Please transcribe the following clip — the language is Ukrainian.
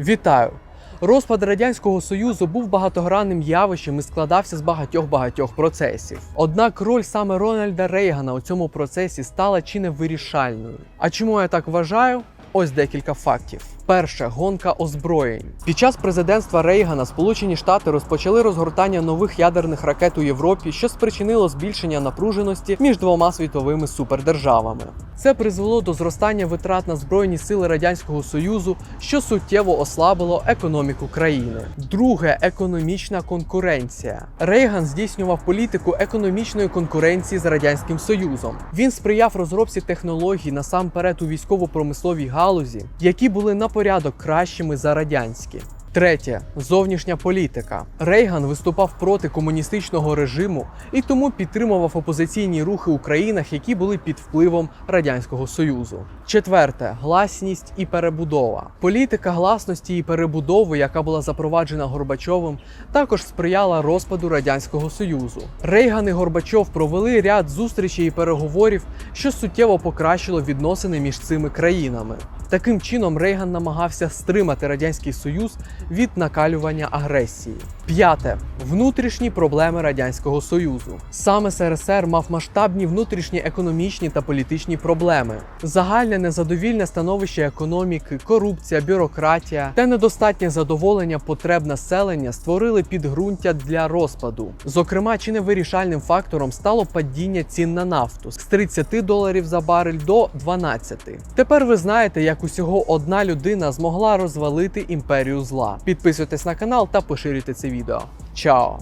Вітаю! Розпад радянського союзу був багатогранним явищем і складався з багатьох багатьох процесів. Однак роль саме Рональда Рейгана у цьому процесі стала чи не вирішальною. А чому я так вважаю? Ось декілька фактів. Перше гонка озброєнь. Під час президентства Рейгана Сполучені Штати розпочали розгортання нових ядерних ракет у Європі, що спричинило збільшення напруженості між двома світовими супердержавами. Це призвело до зростання витрат на збройні сили радянського союзу, що суттєво ослабило економіку країни. Друге економічна конкуренція. Рейган здійснював політику економічної конкуренції з радянським союзом. Він сприяв розробці технологій насамперед у військово-промисловій галузі, які були на порядок кращими за радянські. Третє зовнішня політика. Рейган виступав проти комуністичного режиму і тому підтримував опозиційні рухи у країнах, які були під впливом радянського союзу. Четверте гласність і перебудова. Політика гласності і перебудови, яка була запроваджена Горбачовим, також сприяла розпаду радянського союзу. Рейган і Горбачов провели ряд зустрічей і переговорів, що суттєво покращило відносини між цими країнами. Таким чином Рейган намагався стримати радянський союз від накалювання агресії. П'яте внутрішні проблеми радянського союзу. Саме СРСР мав масштабні внутрішні економічні та політичні проблеми, загальне незадовільне становище економіки, корупція, бюрократія та недостатнє задоволення потреб населення створили підґрунтя для розпаду. Зокрема, чи не вирішальним фактором стало падіння цін на нафту з 30 доларів за барель до 12. Тепер ви знаєте, як усього одна людина змогла розвалити імперію зла. Підписуйтесь на канал та поширюйте це відео. Ciao.